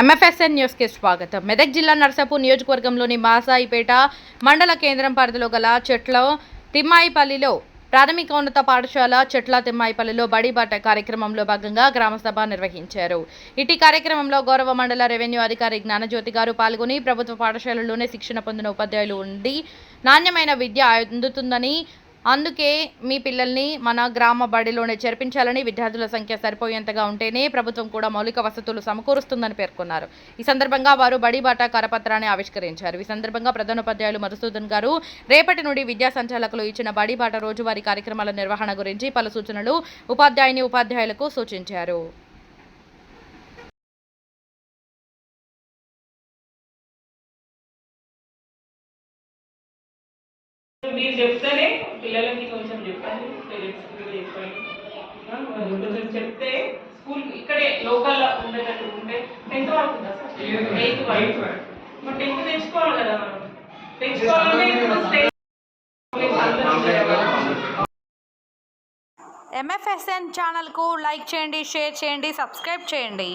ఎంఎఫ్ఎస్ఎన్ న్యూస్కి స్వాగతం. మెదక్ జిల్లా నర్సాపూర్ నియోజకవర్గంలోని మాసాయిపేట మండల కేంద్రం పరిధిలో గల చెట్ల తిమ్మాయిపల్లిలో ప్రాథమికోన్నత పాఠశాల చెట్ల తిమ్మాయిపల్లిలో బడిబాట కార్యక్రమంలో భాగంగా గ్రామసభ నిర్వహించారు. ఇటీ కార్యక్రమంలో గౌరవ మండల రెవెన్యూ అధికారి జ్ఞానజ్యోతి గారు పాల్గొని ప్రభుత్వ పాఠశాలల్లోనే శిక్షణ పొందిన ఉపాధ్యాయులు ఉండి నాణ్యమైన విద్య అందుతుందని అందుకే మీ పిల్లల్ని మన గ్రామ బడిలోనే చేర్పించాలని విద్యార్థుల సంఖ్య సరిపోయేంతగా ఉంటేనే ప్రభుత్వం కూడా మౌలిక వసతులు సమకూరుస్తుందని పేర్కొన్నారు. ఈ సందర్భంగా వారు బడిబాట కరపత్రాన్ని ఆవిష్కరించారు. ఈ సందర్భంగా ప్రధానోపాధ్యాయులు మధుసూదన్ గారు రేపటి నుండి విద్యా సంచాలకులు ఇచ్చిన బడిబాట రోజువారీ కార్యక్రమాల నిర్వహణ గురించి పలు సూచనలు ఉపాధ్యాయుని ఉపాధ్యాయులకు సూచించారు. మీరు చెప్తేనే పిల్లలకి కొంచెం చెప్పండి పేరెంట్స్ కూడా చెప్పండి. చెప్తే స్కూల్ ఇక్కడే లోకల్లో ఉండేటట్టు ఉంటే టెన్త్ వరకు ఉందా సార్? ఎయిత్ వరకు. మరి టెన్త్ తెచ్చుకోవాలి కదా మనం. తెచ్చుకోవాలంటే ఇప్పుడు స్టేట్ ఎంఎఫ్ఎస్ఎన్ ఛానల్కు లైక్ చేయండి షేర్ చేయండి సబ్స్క్రైబ్ చేయండి.